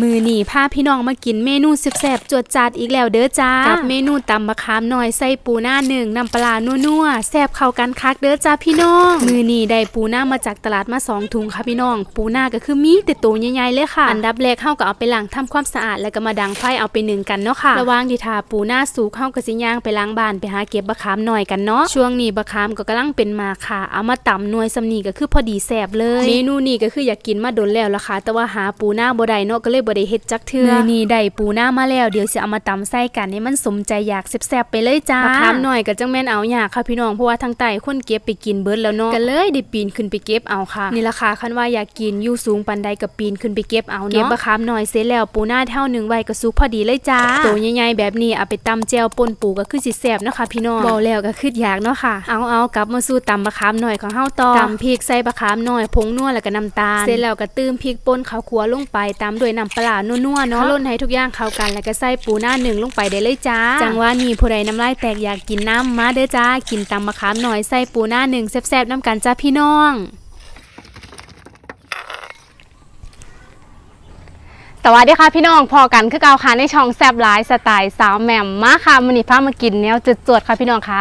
มือนี่พาพี่น้องมากินเมนูแซ่บๆจวดจาดอีกแล้วเด้อจ้า กับเมนูตำมะขามหน่อยใส่ปูหน้าหนึ่งน้ำปลานัวๆแซ่บเข้ากันคักเด้อจ้าพี่น้อง มือนี่ได้ปูหน้ามาจากตลาดมาสองถุงค่ะพี่น้อง ปูหน้าก็คือมีแต่ตัวใหญ่ๆเลยค่ะ อันดับแรกเฮาก็เอาไปล้างทำความสะอาดแล้วก็มาดังไฟเอาไปนึ่งกันเนาะค่ะ ระว่างที่ทาปูหน้าสุกเฮาก็สิย่างไปล้างบานไปหาเก็บมะขามหน่อยกันเนาะ ช่วงนี้มะขามก็กำลังเป็นมาค่ะ เอามาตำหน่วยสำนีก็คือพอดีแซ่บเลย เมนูนี้ก็คืออยากกินมาโดนแล้วล่ะค่ะ แต่ว่าหาปูหน้าบ่ได้เนาะก็เลยบ่ได้เฮ็ดจักเทื่อมื้อนี้ได้ปูหน้ามาแล้วเดี๋ยวสิเอามาตำใส่กันให้มันสมใจอยากแซ่บๆไปเลยจ้ามะขามหน่อยก็จังแม่นเอายากค่ะพี่น้องเพราะว่าทางใต้คนเก็บไปกินเบิดแล้วเนาะก็เลยได้ปีนขึ้นไปเก็บเอาค่ะ นี่ราคาคันว่าอยากกินอยู่สูงปานใดก็ปีนขึ้นไปเก็บเอาเนาะเก็บมะขามหน่อยเสร็จแล้วปูหน้าเท่าหนึงไว้ก็สุกพอดีเลยจ้าโตใหญ่ๆแบบนี้เอาไปตำแจ่วป่นปูก็คือสิแซ่บเนาะค่ะพี่น้องบ่แล้วก็คืออยากเนาะค่ะ เอาเอากลับมาสู่ตำมะขามหน่อยของเฮาต่อตำพริกใส่มะขามหน่อยผงนัวแล้วก็น้ำตาลเสร็จแล้วก็ตื้มพริกป่นข้าวคั่วลงไปตามด้วยน้ำปลานัวๆเนาะล่นให้ทุกอย่างเข้ากันแล้วก็ใส่ปูหน้าหนึ่งลงไปได้เลยจ้า จังว่านี่ผู้ใดน้ำลายแตกอยากกินน้ำมาเด้อจ้า กินตำมะขามหน่อยใส่ปูหน้าหนึ่งแซ่บๆน้ำกันจ้าพี่น้องสวัสดีค่ะพี่น้องพอกันคือเก่าค่ะในช่องแซบไลฟ์สไตล์สาวแหม่มมาค่ะมันนี่พามากินแนวจุดจวดๆค่ะพี่น้องคะ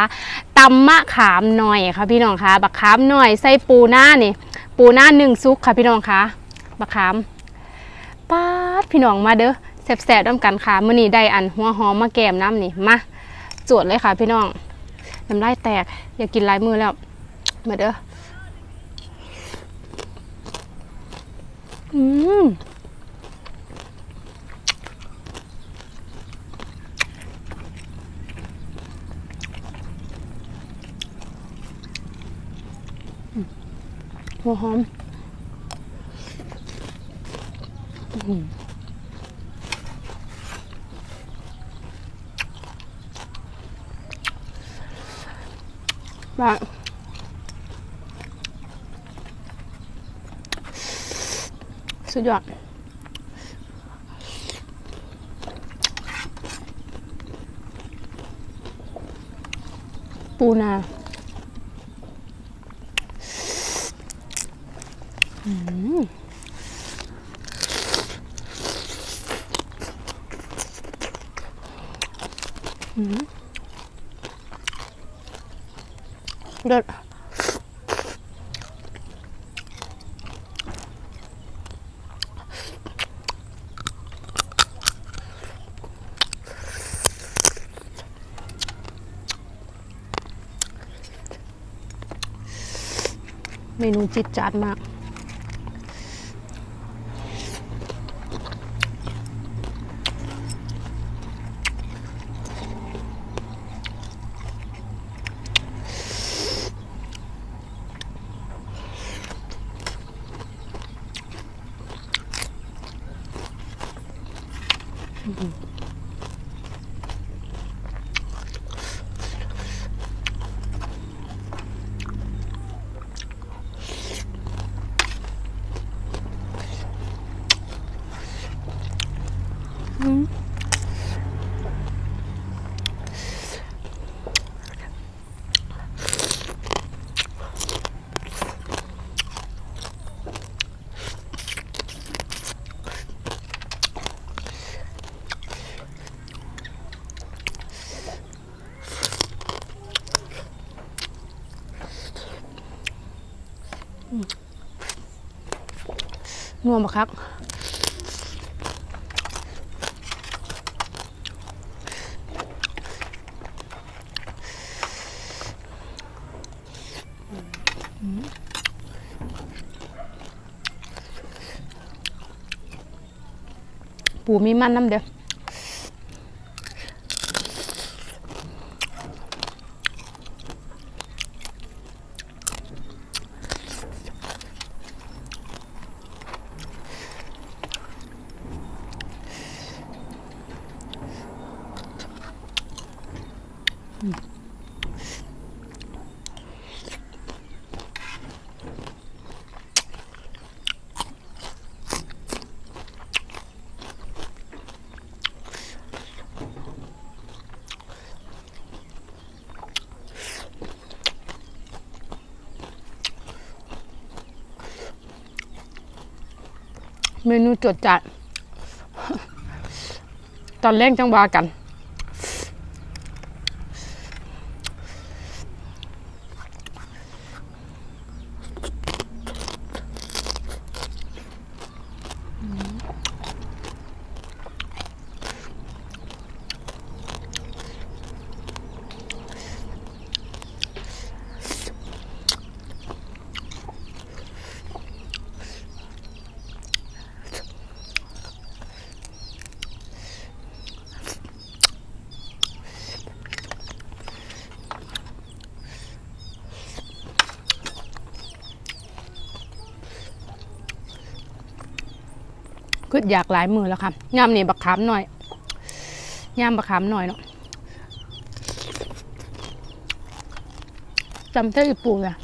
ตำมะขามหน่อยค่ะพี่น้องคะบักขามหน่อยใส่ปูหน้านี่ ปูหน้าหนึ่งซุกค่ะพี่น้องคะบักขาม ป๊าดพี่น้องมาเด้อแซ่บๆน้ำกันค่ะมันนี่ได้อันหัวหอมมาแกมน้ำนี่มาจวดเลยค่ะ พี่น้องน้ำลายแตก อยากกินลายมือแล้ว มาเด้ออืมหัวหอม ว่าสุดยอดปูนาอืม เลิศเมนูจิตจัดมาก นัวบักคักปูมีมันน้ำเด้อ เมนูจดจัด ตอนแรกจังวากัน ดอยากหลายมือแล้วค่ะยำนี่บักขามหน่อยยำบักขามหน่อยเนาะจำเต้อีปูเลย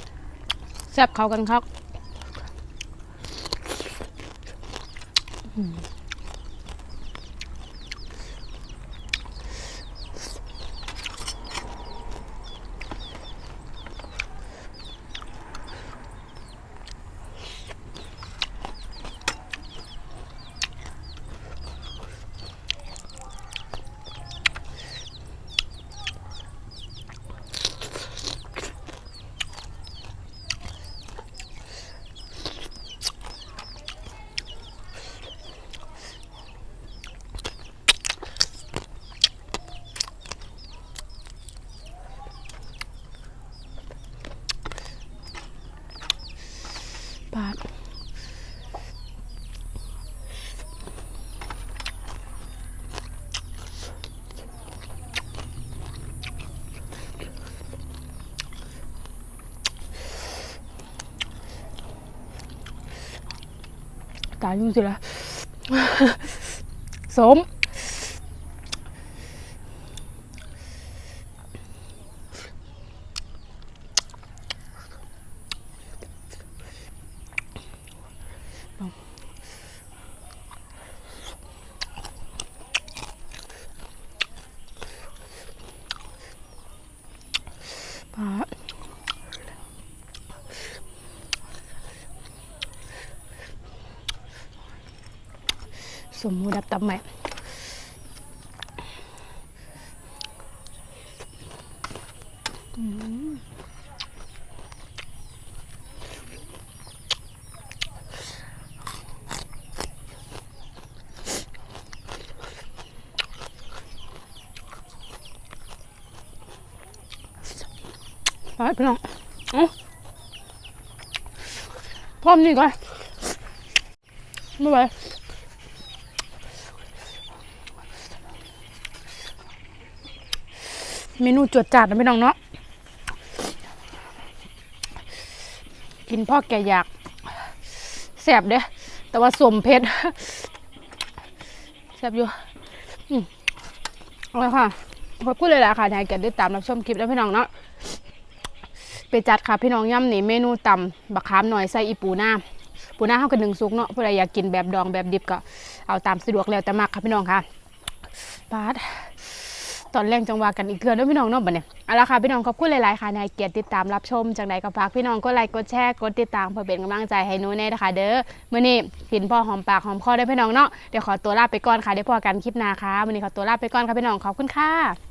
แซ่บเขากันครับ อืมปาดตายยุ่งสิละสม ปลาสมมูดับตับไหมอืม ไปพี่น้องอพร้อมนี่ก่อนไม่ไหวเมนูจวดจัดนะพี่น้องเนาะกินพ่อแกอยากแสบเด้แต่ว่าสมเผ็ดแสบอยู่อืมเอาละค่ะขอบคุณเลยล่ะค่ะที่ให้แกได้ตามรับชมคลิปแล้วพี่น้องเนาะ ไปจัดค่ะพี่น้องย่ำนี่เมนูตำบักขามหน่อยใส่อีปูหน้าปูหน้าเขากันหนึ่งซุกเนาะผู้ใดอยากกินแบบดองแบบดิบก็เอาตามสะดวกแล้วแต่มากค่ะพี่น้องค่ะปาดตอนแรกจังหวะกันอีกเทื่อเด้วยพี่น้องเนาะบัดเนี่ยเอาละค่ะพี่น้องขอบคุณหลายๆค่ะในเกียรติติดตามรับชมจังใดก็ฝากพี่น้องกดไลค์กดแชร์กดติดตามเพื่อเป็นกำลังใจให้หนู้แน่นะคะเด้อมื้อนี้กินพ่อหอมปากหอมคอได้พี่น้องเนาะเดี๋ยวขอตัวลาไปก่อนค่ะเดี๋ยวพอกันคลิปหน้าค่ะมื้อนี้ขอตัวลาไปก่อนค่ะพี่น้องขอบคุณค่ะ